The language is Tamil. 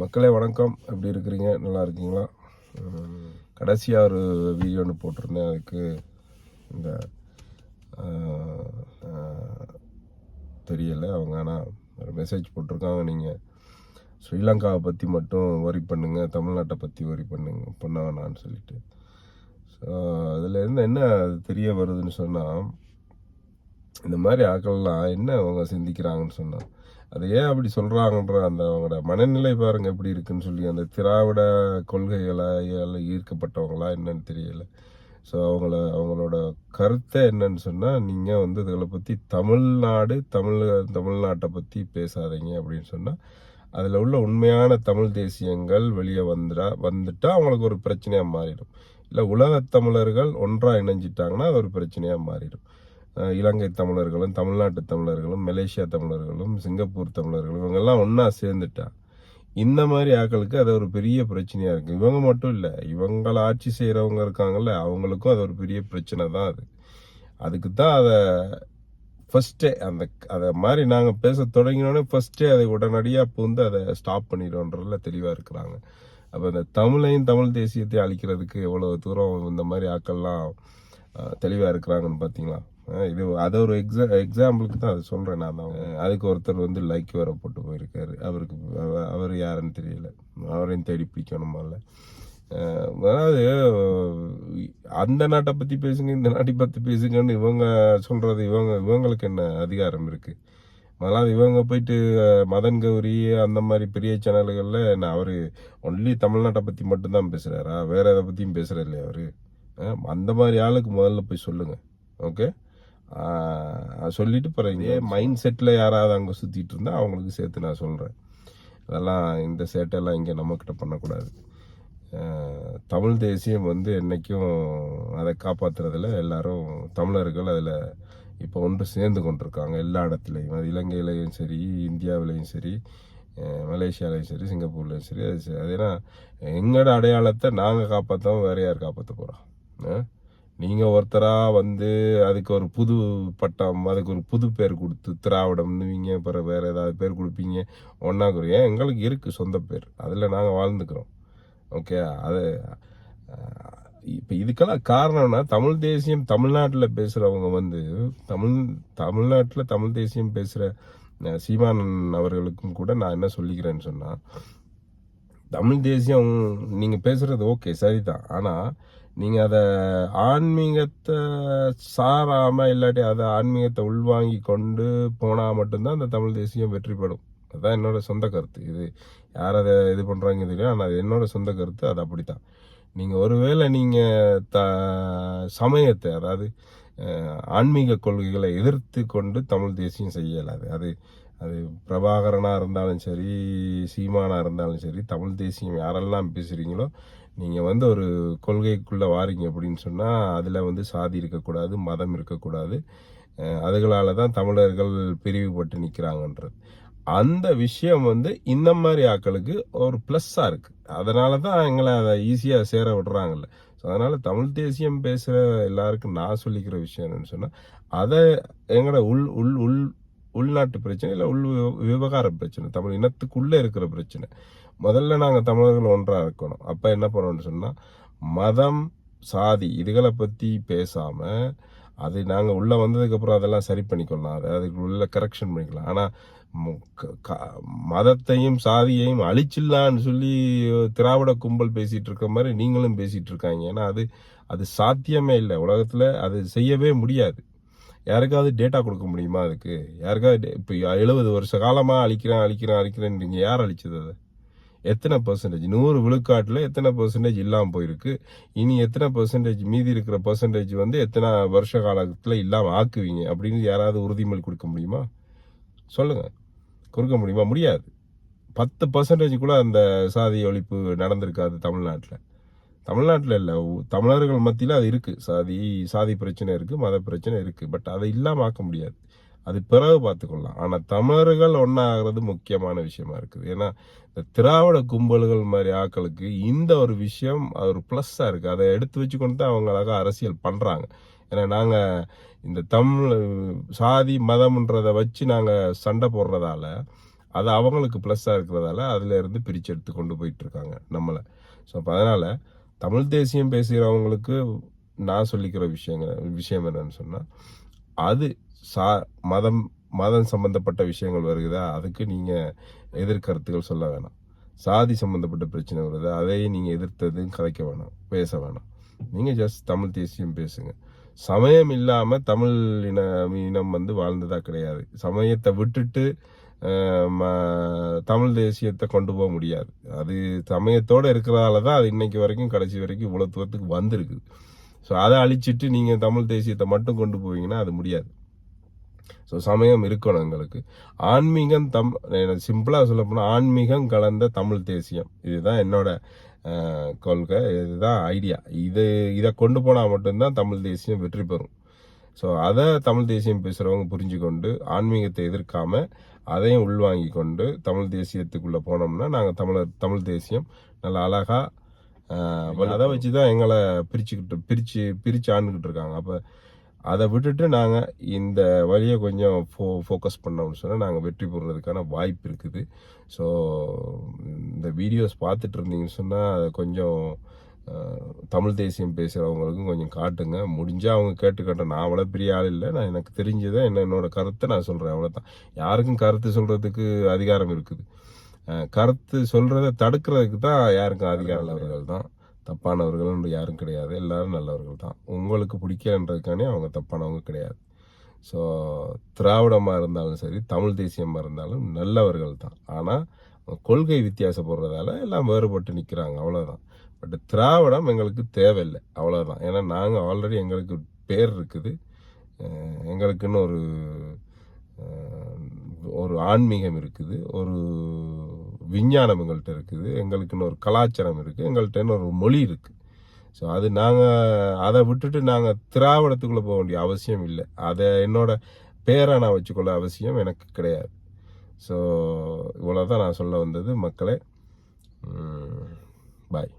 மக்களே வணக்கம். எப்படி இருக்கிறீங்க? நல்லா இருக்கீங்களா? கடைசியாக ஒரு வீடியோ ஒன்று போட்டிருந்தேன். அதுக்கு இந்த தெரியலை. அவங்க ஆனால் ஒரு மெசேஜ் போட்டிருக்காங்க. நீங்கள் ஸ்ரீலங்காவை பற்றி மட்டும் வரி பண்ணுங்கள் தமிழ்நாட்டை பற்றி வரி பண்ணுங்க. பண்ண வேணான்னு சொல்லிட்டு. ஸோ அதில் இருந்து என்ன தெரிய வருதுன்னு சொன்னால் இந்த மாதிரி ஆட்கள்லாம் என்ன அவங்க சிந்திக்கிறாங்கன்னு சொன்னால் அது ஏன் அப்படி சொல்கிறாங்கன்ற அந்த அவங்களோட மனநிலை பாருங்கள் எப்படி இருக்குன்னு சொல்லி அந்த திராவிட கொள்கைகளால் ஈர்க்கப்பட்டவங்களா என்னன்னு தெரியல. ஸோ அவங்கள அவங்களோட கருத்தை என்னன்னு சொன்னால் நீங்கள் வந்து இதை பற்றி தமிழ்நாடு தமிழ் தமிழ்நாட்டை பற்றி பேசாதீங்க அப்படின்னு சொன்னால் அதில் உள்ள உண்மையான தமிழ் தேசியங்கள் வெளியே வந்துடா வந்துட்டால் அவங்களுக்கு ஒரு பிரச்சனையாக மாறிடும். இல்லை உலகத் தமிழர்கள் ஒன்றாக இணைஞ்சிட்டாங்கன்னா அது ஒரு பிரச்சனையாக மாறிடும். இலங்கை தமிழர்களும் தமிழ்நாட்டு தமிழர்களும் மலேசியா தமிழர்களும் சிங்கப்பூர் தமிழர்களும் இவங்கெல்லாம் ஒன்றா சேர்ந்துட்டா இந்த மாதிரி ஆட்களுக்கு அது ஒரு பெரிய பிரச்சனையாக இருக்குது இவங்க மட்டும் இல்லை இவங்களை ஆட்சி செய்கிறவங்க இருக்காங்கல்ல அவங்களுக்கும் அது ஒரு பெரிய பிரச்சனை தான் அது. அதுக்கு தான் அதை ஃபஸ்ட்டே அந்த அதை மாதிரி நாங்கள் பேச தொடங்கினோடனே ஃபஸ்ட்டே அதை உடனடியாக புகுந்து அதை ஸ்டாப் பண்ணிடுவோன்றதுல தெளிவாக இருக்கிறாங்க. அப்போ இந்த தமிழையும் தமிழ் தேசியத்தையும் அழிக்கிறதுக்கு எவ்வளோ தூரம் இந்த மாதிரி ஆக்கள்லாம் தெளிவாக இருக்கிறாங்கன்னு பார்த்தீங்களா இது அது ஒரு எக்ஸா எக்ஸாம்பிளுக்கு தான் அதை சொல்கிறேன் நான் தான். அதுக்கு ஒருத்தர் வந்து லைக் வேற போட்டு போயிருக்காரு. அவருக்கு அவ- அவர் யாருன்னு தெரியல. அவரையும் தேடி பிடிக்கணுமால அதாவது அந்த நாட்டை பற்றி பேசுங்க இந்த நாட்டை பற்றி பேசுங்கன்னு இவங்க சொல்கிறது இவங்க இவங்களுக்கு என்ன அதிகாரம் இருக்குது முதலாவது இவங்க போயிட்டு மதன் கௌரி அந்த மாதிரி பெரிய சேனல்களில் என்ன அவர் ஒன்லி தமிழ்நாட்டை பற்றி மட்டும்தான் பேசுகிறாரா வேற எதை பற்றியும் பேசுகிற இல்லையா அவர் அந்த மாதிரி ஆளுக்கு முதல்ல போய் சொல்லுங்கள் ஓகே சொல்லிட்டு பிறகு மைண்ட் செட்டில் யாராவது அங்கே சுற்றிட்டு இருந்தால் அவங்களுக்கு சேர்த்து நான் சொல்கிறேன் அதெல்லாம் இந்த சேட்டெல்லாம் இங்கே நம்மக்கிட்ட பண்ணக்கூடாது. தமிழ் தேசியம் வந்து என்றைக்கும் அதை காப்பாற்றுறதுல எல்லாரும் தமிழர்கள் அதில் இப்போ ஒன்று சேர்ந்து கொண்டிருக்காங்க எல்லா இடத்துலையும். அது இலங்கையிலையும் சரி இந்தியாவிலையும் சரி மலேசியாலையும் சரி சிங்கப்பூர்லையும் சரி அது சரி. அது ஏன்னா எங்களோட அடையாளத்தை நாங்கள் காப்பாற்றாம வேற யார் காப்பாற்ற போகிறோம் நீங்கள் ஒருத்தராக வந்து அதுக்கு ஒரு புது பட்டம் அதுக்கு ஒரு புது பேர் கொடுத்து திராவிடம்னுவீங்க அப்புறம் வேறு ஏதாவது பேர் கொடுப்பீங்க. ஒன்றாக்குறோம் ஏன்? எங்களுக்கு இருக்குது சொந்த பேர். அதில் நாங்கள் வாழ்ந்துக்கிறோம். ஓகே? அது இப்போ இதுக்கெல்லாம் காரணம்னா தமிழ் தேசியம் தமிழ்நாட்டில் பேசுகிறவங்க வந்து தமிழ் தமிழ்நாட்டில் தமிழ் தேசியம் பேசுகிற சீமானன் அவர்களுக்கும் கூட நான் என்ன சொல்லிக்கிறேன்னு சொன்னால் தமிழ் தேசியம் நீங்கள் பேசுகிறது ஓகே சரிதான். ஆனால் நீங்கள் அதை ஆன்மீகத்தை சாராமல் இல்லாட்டி அதை ஆன்மீகத்தை உள்வாங்கி கொண்டு போனால் மட்டும்தான் அந்த தமிழ் தேசியம் வெற்றி பெறும். அதுதான் என்னோடய சொந்த கருத்து. இது யார் அதை இது பண்ணுறாங்க தெரியும் ஆனால் அது என்னோடய சொந்த கருத்து. அது அப்படித்தான். நீங்கள் ஒருவேளை நீங்கள் த சமயத்தை அதாவது ஆன்மீக கொள்கைகளை எதிர்த்து கொண்டு தமிழ் தேசியம் செய்யலாது அது அது பிரபாகரனாக இருந்தாலும் சரி சீமானாக இருந்தாலும் சரி தமிழ் தேசியம் யாரெல்லாம் பேசுகிறீங்களோ நீங்கள் வந்து ஒரு கொள்கைக்குள்ளே வாரீங்க அப்படின்னு சொன்னால் அதில் வந்து சாதி இருக்கக்கூடாது மதம் இருக்கக்கூடாது. அதுகளால் தான் தமிழர்கள் பிரிவுபட்டு நிற்கிறாங்கன்றது அந்த விஷயம் வந்து இந்த மாதிரி ஆட்களுக்கு ஒரு ப்ளஸ்ஸாக இருக்குது அதனால தான் எங்களை அதை ஈஸியாக சேர விடுறாங்கல்ல. ஸோ அதனால் தமிழ் தேசியம் பேசுகிற எல்லாருக்கும் நான் சொல்லிக்கிற விஷயம் என்னென்னு சொன்னால் அதை எங்களோட உள் உள் உள் உள்நாட்டு பிரச்சனை இல்லை உள் விவகார பிரச்சனை. தமிழ் இனத்துக்குள்ளே இருக்கிற பிரச்சனை. முதல்ல நாங்கள் தமிழர்கள் ஒன்றாக இருக்கணும். அப்போ என்ன பண்ணணும்னு சொன்னால் மதம் சாதி இதுகளை பற்றி பேசாமல் அது நாங்கள் உள்ளே வந்ததுக்கப்புறம் அதெல்லாம் சரி பண்ணிக்கொள்ளலாம். அதை அதுக்கு உள்ள கரெக்ஷன் பண்ணிக்கலாம். ஆனால் மதத்தையும் சாதியையும் அழிச்சிடலான்னு சொல்லி திராவிட கும்பல் பேசிகிட்டு இருக்க மாதிரி நீங்களும் பேசிகிட்டு இருக்காங்க. ஏன்னா அது அது சாத்தியமே இல்லை. உலகத்தில் அது செய்யவே முடியாது. யாருக்காவது டேட்டா கொடுக்க முடியுமா அதுக்கு? யாருக்காவது இப்போ எழுபது வருஷ காலமாக அழிக்கிறேன் அழிக்கிறேன் அழிக்கிறேன்றீங்க யார் அழிச்சது அதை? எத்தனை பர்சன்டேஜ் நூறு விழுக்காட்டில் எத்தனை பர்சன்டேஜ் இல்லாமல் போயிருக்கு? இனி எத்தனை பர்சன்டேஜ் மீதி இருக்கிற பர்சன்டேஜ் வந்து எத்தனை வருஷ காலத்தில் இல்லாமல் ஆக்குவீங்க அப்படின்னு யாராவது உறுதிமொழி கொடுக்க முடியுமா? சொல்லுங்கள் கொடுக்க முடியுமா? முடியாது. பத்து பர்சன்டேஜ் கூட அந்த சாதி ஒழிப்பு நடந்திருக்காது தமிழ்நாட்டில். தமிழ்நாட்டில் இல்லை. தமிழர்கள் மத்தியில் அது இருக்குது சாதி சாதி பிரச்சனை இருக்குது மத பிரச்சனை இருக்குது பட் அதை இல்லாமல் ஆக்க முடியாது. அது பிறகு பார்த்துக்கொள்ளலாம். ஆனால் தமிழர்கள் ஒன்றாகிறது முக்கியமான விஷயமா இருக்குது. ஏன்னா இந்த திராவிட கும்பல்கள் மாதிரி ஆட்களுக்கு இந்த ஒரு விஷயம் அது ஒரு ப்ளஸ்ஸாக இருக்குது அதை எடுத்து வச்சுக்கொண்டு தான் அவங்களாக அரசியல் பண்ணுறாங்க ஏன்னா நாங்கள் இந்த தமிழ் சாதி மதம்ன்றதை வச்சு நாங்கள் சண்டை போடுறதால அது அவங்களுக்கு ப்ளஸ்ஸாக இருக்கிறதால அதில் இருந்து பிரித்து எடுத்து கொண்டு போயிட்டுருக்காங்க நம்மளை. ஸோ அப்போ அதனால் தமிழ் தேசியம் பேசுகிறவங்களுக்கு நான் சொல்லிக்கிற விஷயங்கள் விஷயம் என்னன்னு சொன்னால் அது சா மதம் மதம் சம்பந்தப்பட்ட விஷயங்கள் வருகுதா அதுக்கு நீங்கள் எதிர்கருத்துகள் சொல்ல வேணாம். சாதி சம்பந்தப்பட்ட பிரச்சனை வருது அதையும் நீங்கள் எதிர்த்ததும் கதைக்க வேணாம் பேச வேணாம். நீங்கள் ஜஸ்ட் தமிழ் தேசியம் பேசுங்க. சமயம் இல்லாமல் தமிழ் இன இனம் வந்து வாழ்ந்ததாக கிடையாது. சமயத்தை விட்டுட்டு தமிழ் தேசியத்தை கொண்டு போக முடியாது. அது சமயத்தோடு இருக்கிறதால தான் அது இன்னைக்கு வரைக்கும் கடைசி வரைக்கும் இவ்வளோ தூரத்துக்கு வந்திருக்குது ஸோ அதை அழிச்சிட்டு நீங்கள் தமிழ் தேசியத்தை மட்டும் கொண்டு போவீங்கன்னா அது முடியாது. ஸோ சமயம் இருக்கணும் எங்களுக்கு. ஆன்மீகம் தம் சிம்பிளாக சொல்ல போனால் ஆன்மீகம் கலந்த தமிழ் தேசியம். இதுதான் என்னோட கொள்கை. இதுதான் ஐடியா இது இதை கொண்டு போனால் மட்டும்தான் தமிழ் தேசியம் வெற்றி பெறும். ஸோ அதை தமிழ் தேசியம் பேசுகிறவங்க புரிஞ்சுக்கொண்டு ஆன்மீகத்தை எதிர்க்காமல் அதையும் உள்வாங்கி கொண்டு தமிழ் தேசியத்துக்குள்ளே போனோம்னா நாங்கள் தமிழர் தமிழ் தேசியம் நல்ல அழகாக அதை வச்சு தான் எங்களை பிரிச்சுக்கிட்டு பிரித்து பிரித்து ஆண்டுக்கிட்டு இருக்காங்க. அப்போ அதை விட்டுட்டு நாங்கள் இந்த வழியை கொஞ்சம் ஃபோ ஃபோக்கஸ் பண்ணோம்னு சொன்னால் நாங்கள் வெற்றி பெறுறதுக்கான வாய்ப்பு இருக்குது. ஸோ இந்த வீடியோஸ் பார்த்துட்டு இருந்தீங்கன்னு சொன்னால் கொஞ்சம் அஹ், தமிழ் தேசியம் பேசுகிறவங்களுக்கும் கொஞ்சம் காட்டுங்க. முடிஞ்சால் அவங்க கேட்டுக்கட்டும் நான் அவ்வளோ பெரிய ஆள் இல்லை. நான் எனக்கு தெரிஞ்சதை என்ன என்னோட கருத்தை நான் சொல்கிறேன் அவ்வளோதான் யாருக்கும் கருத்து சொல்கிறதுக்கு அதிகாரம் இருக்குது. கருத்து சொல்கிறத தடுக்கிறதுக்கு தான் யாருக்கும் அதிகாரம் உள்ளவர்கள் தான் தப்பானவர்கள் யாரும் கிடையாது. எல்லாரும் நல்லவர்கள் தான். உங்களுக்கு பிடிக்கலன்றதுக்கானே அவங்க தப்பானவங்க கிடையாது. ஸோ திராவிடமாக இருந்தாலும் சரி தமிழ் தேசியமாக இருந்தாலும் நல்லவர்கள் தான். ஆனால் கொள்கை வித்தியாசப்படுறதால எல்லாம் வேறுபட்டு நிற்கிறாங்க அவ்வளோதான் பட் திராவிடம் எங்களுக்கு தேவையில்லை. அவ்வளோதான் ஏன்னா நாங்கள் ஆல்ரெடி எங்களுக்கு பேர் இருக்குது. எங்களுக்குன்னு ஒரு ஒரு ஆன்மீகம் இருக்குது. ஒரு விஞ்ஞானம் எங்கள்கிட்ட இருக்குது. எங்களுக்குன்னு ஒரு கலாச்சாரம் இருக்குது. எங்கள்கிட்டன்னு ஒரு மொழி இருக்குது. ஸோ அது நாங்கள் அதை விட்டுட்டு நாங்கள் திராவிடத்துக்குள்ளே போக வேண்டிய அவசியம் இல்லை. அதை என்னோட பேரை நான் வச்சுக்கொள்ள அவசியம் எனக்கு கிடையாது. ஸோ இவ்வளோ தான் நான் சொல்ல வந்தது. மக்களே பாய்